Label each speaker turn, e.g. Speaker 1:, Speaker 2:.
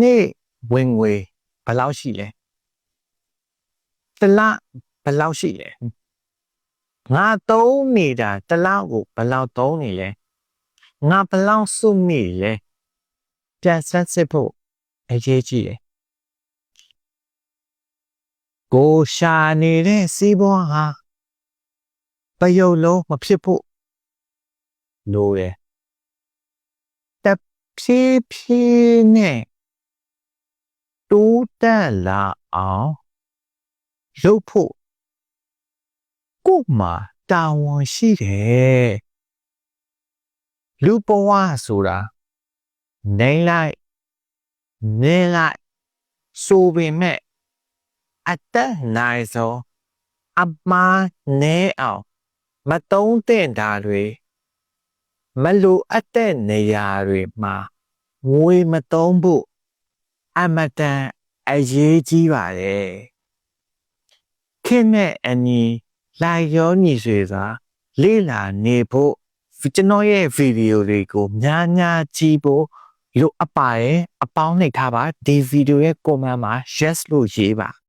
Speaker 1: နေ့ဝင်ငွေဘယ်လောက်ရှိလဲတစ်လဘယ်လောက်ရှိလဲငါသုံးနေတာတစ်လကိုဘယ်လောက်သုံးနေလဲငါဘယ်လောက်စုမိလဲပြန်ဆက်စစ်ဖို့အရေးကြီးတယ်ကိုရှာနေတဲ့စီးပွားဟာပယုတ်လုံးမဖြစ်ဖို့လိုရယ်တဖြည်းဖြည်းနဲ့ တိုးတက်လာအောင်လုပ်ဖို့ကို့မှာတာဝန်ရှိတယ်လူဘဝဆိုတာနိုင်လိုက်နေလိုက်ဆိုပေမဲ့အသက်နိုင်ဆုံးအမှားနဲအောင်မတုံးတဲ့တာတွေမလိုအပ်တဲ့နေရာတွေမှာငွေမတုံးဖို့အမတန် အရေးကြီးပါတယ်ခင်နဲ့အညီလိုက်ရောညီဆွေသာလေးလာနေဖို့ကျွန်တော်ရဲ့ဗီဒီယိုတွေကိုများများကြည့်ဖို့လိုအပ်ပါတယ်အပေါင်းနှိပ်ထားပါဒီဗီဒီယိုရဲ့ comment မှာ yes လို့ရေးပါ